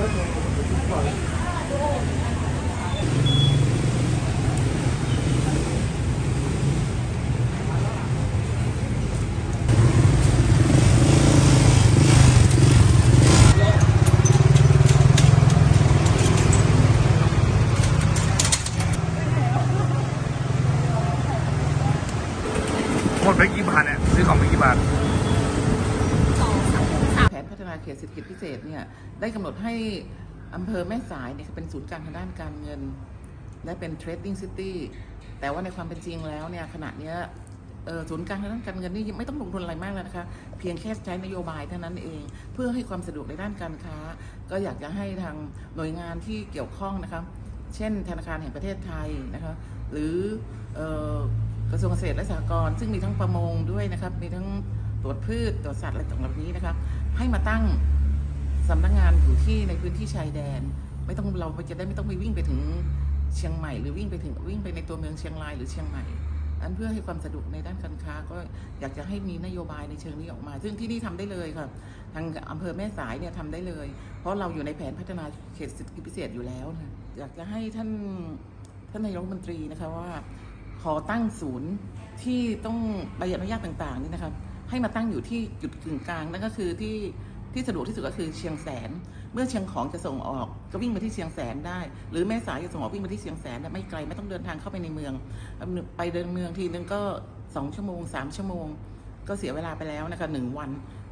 หมดไปกี่บาทเนี่ยซื้อของไปกี่บาท แผนพัฒนาเขตเศรษฐกิจพิเศษเนี่ยได้กำหนดให้อำเภอแม่สายเนี่ยเป็นศูนย์กลางทางด้านการเงิน และเป็น trading city แต่ว่าในความเป็นจริงแล้วเนี่ยขณะเนี้ยศูนย์กลางทางด้านการเงินนี่ไม่ต้องลงทุนอะไรมากเลยนะคะเพียงแค่ใช้นโยบายเท่านั้นเอง เพื่อให้ความสะดวกในด้านการค้า ก็อยากจะให้ทางหน่วยงานที่เกี่ยวข้องนะคะเช่น ธนาคารแห่งประเทศไทยนะคะหรือออกระทรวงเกษตรและสหกรณ์ซึ่งมีทั้งประมงด้วยนะครับมีทั้งตรวจพืชตรวจสัตว์อะไรต่างๆเหล่านี้นะคะ ให้มาตั้งสำนักงานอยู่ที่ในพื้นที่ชายแดน ไม่ต้องเราจะได้ไม่ต้องไปวิ่งไปถึงเชียงใหม่ หรือวิ่งไปถึงวิ่งไปในตัวเมืองเชียงรายหรือเชียงใหม่อันเพื่อให้ความสะดวกในด้านการค้าก็อยากจะให้มีนโยบายในเชิงนี้ออกมา ซึ่งที่นี่ทำได้เลยค่ะทางอำเภอแม่สายเนี่ยทำได้เลย เพราะเราอยู่ในแผนพัฒนาเขตเศรษฐกิจพิเศษอยู่แล้วนะอยากจะให้ท่านท่านนายกรัฐมนตรีนะคะว่า ขอตั้งศูนย์ที่ต้องใบอนุญาตต่างๆนี่นะครับ ให้มาตั้งอยู่ที่จุดกึ่งกลางนั่นก็คือที่ที่สะดวกที่สุดก็คือเชียงแสน เมื่อเชียงของจะส่งออกก็วิ่งมาที่เชียงแสนได้ หรือแม่สายจะส่งออกวิ่งมาที่เชียงแสนไม่ไกลไม่ต้องเดินทางเข้าไปในเมือง ไปเดินเมืองทีนึงก็สองชั่วโมงสามชั่วโมง ก็เสียเวลาไปแล้วนะคะหนึ่งวัน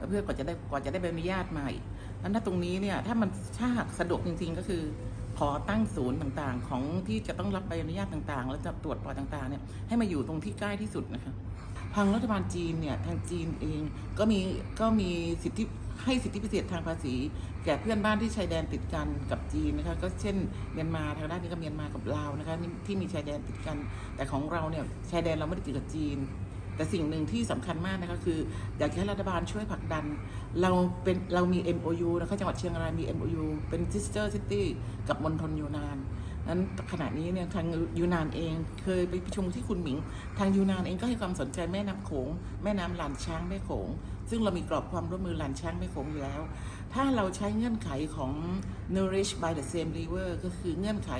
เพื่อกว่าจะได้กว่าจะได้ใบอนุญาตมาอีกนั้นถ้าตรงนี้เนี่ยถ้ามันถ้าหากสะดวกจริงๆก็คือ ขอตั้งศูนย์ต่างๆ ของที่จะต้องรับใบอนุญาตต่างๆ แล้วจะตรวจปล่อยต่างๆเนี่ยให้มาอยู่ตรงที่ใกล้ที่สุดนะคะทางรัฐบาลจีนเนี่ยทางจีนเองก็มีก็มีสิทธิให้สิทธิพิเศษทางภาษี แก่เพื่อนบ้านที่ชายแดนติดกันกับจีนนะคะก็เช่นเมียนมาทางด้านนี้ก็เมียนมากับลาวนะคะที่มีชายแดนติดกัน แต่ของเราเนี่ยชายแดนเราไม่ได้ติดกับจีน แต่สิ่งหนึ่งที่สำคัญมากนะคะคือ อยากให้รัฐบาลช่วยผลักดัน เราเป็นเรามี MOU นะคะจังหวัดเชียงรายมี MOU เป็น sister city กับมณฑลยูนาน นั้นขณะนี้เนี่ยทางยูนานเองเคยไปประชุมที่คุณหมิง ทางยูนานเองก็ให้ความสนใจแม่น้ำโขง แม่น้ำลานช้างแม่โขง ซึ่งเรามีกรอบความร่วมมือลานช้างแม่โขงอยู่แล้ว ถ้าเราใช้เงื่อนไขของ nourish by the same river ก็คือเงื่อนไข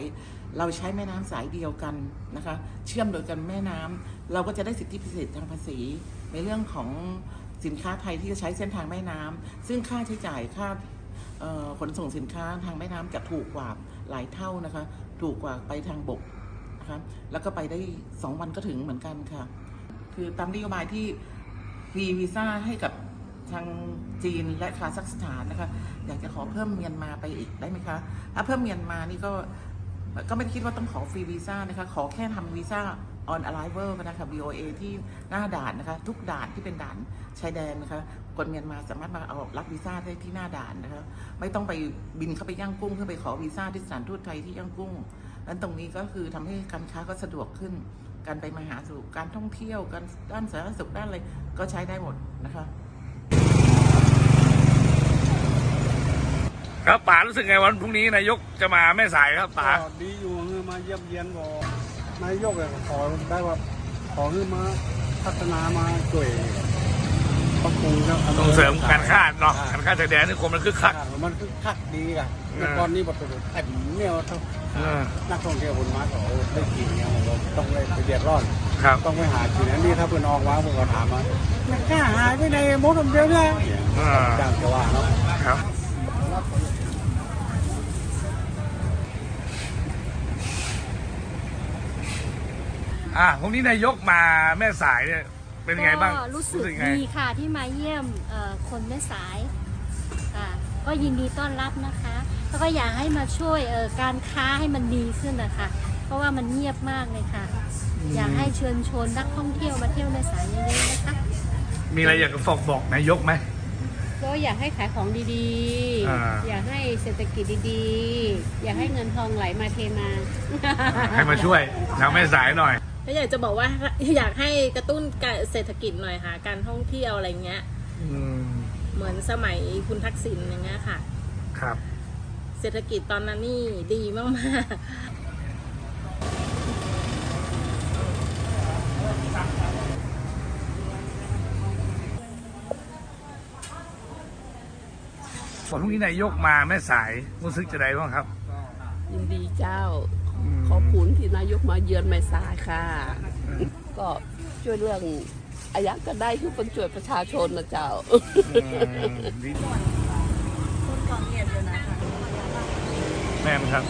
เราใช้แม่น้ำสายเดียวกันนะคะ เชื่อมโดยกันแม่น้ำเราก็จะได้สิทธิพิเศษทางภาษี ในเรื่องของสินค้าไทยที่จะใช้เส้นทางแม่น้ำซึ่งค่าใช้จ่ายค่าขนส่งสินค้าทางแม่น้ำจะถูกกว่าหลายเท่านะคะ ถูกกว่าไปทางบกนะคะแล้วก็ไปได้ 2 วันก็ถึงเหมือนกันค่ะ คือตามนโยบายที่ฟรีวีซ่าให้กับทางจีนและคาซัคสถานนะคะ อยากจะขอเพิ่มเมียนมาไปอีกได้ไหมคะ ถ้าเพิ่มเมียนมานี่ก็ ก็ไม่ได้คิดว่าต้องขอฟรีวีซ่านะคะ ขอแค่ทำวีซ่า on arrival นะคะ VOA ที่หน้าด่านนะคะ ทุกด่านที่เป็นด่านชายแดนนะคะคนเมียนมาสามารถมาเอารับวีซ่าได้ที่หน้าด่านนะคะ ไม่ต้องไปบินเข้าไปย่างกุ้งเพื่อไปขอวีซ่าที่สถานทูตไทยที่ย่างกุ้งนั้นตรงนี้ก็คือทำให้การค้าก็สะดวกขึ้น การไปมาหาสู่การท่องเที่ยวการด้านสาธารณสุขด้านอะไรก็ใช้ได้หมดนะคะ ครับป๋ารู้สึกไงวันพรุ่งนี้นายกจะมาแม่สายครับป๋าก็ดีอยู่คือมาเยี่ยมเยียนบอกนายกเนี่ยขอได้ว่าขอให้มาพัฒนามาช่วยปรับปรุงครับส่งเสริมการค้าเนาะการค้าชายแดนนี่คนมันคึกคัก มันคือคักดีอะเออแต่ก่อนนี้บัตรเต็มเนี่ยเท่าเออนักท่องเที่ยวคนมาเขาได้กินเนี่ยเราต้องไปไปเดือดร้อนครับต้องไปหากินอันนี้ถ้าเพื่อนออกมาเพื่อนก็ถามมาแม่กล้าหายไปในมดผมเดียวเนี่ยอ่าจ้างจะว่าเนาะ ครับ ออะพรุ่งนี้นายกมาแม่สายเนี่ยเป็นไงบ้างก็รู้สึกไงดีค่ะที่มาเยี่ยมเอ่อคนแม่สายค่ะก็ยินดีต้อนรับนะคะ แล้วก็อยากให้มาช่วยเอ่อการค้าให้มันดีขึ้นนะคะ เพราะว่ามันเงียบมากเลยค่ะ อยากให้เชิญชวนนักท่องเที่ยวมาเที่ยวแม่สายเยอะๆนะคะ มีอะไรอยากจะบอกบอกนายกไหม ก็อยากให้ขายของดีอ่า ๆ อยากให้เศรษฐกิจดีๆ อยากให้เงินทองไหลมาเทมา ให้มาช่วยชาวแม่สายหน่อย ก็อยากจะบอกว่าอยากให้กระตุ้นการเศรษฐกิจหน่อยค่ะ การท่องเที่ยวอะไรเงี้ยอืมเหมือนสมัยคุณทักษิณอย่างเงี้ยค่ะ ครับ เศรษฐกิจตอนนั้นนี่ดีมากๆพรุ่งนี้นายกมาแม่สายรู้สึกจะได้บ้างครับ ยินดีเจ้าม ขอบคุณที่นายกมาเยือนแม่สายค่ะ ก็ช่วยเรื่องอายักก็ได้คือเป็นช่วยประชาชนนะเจ้าอืมดีแม่นครับ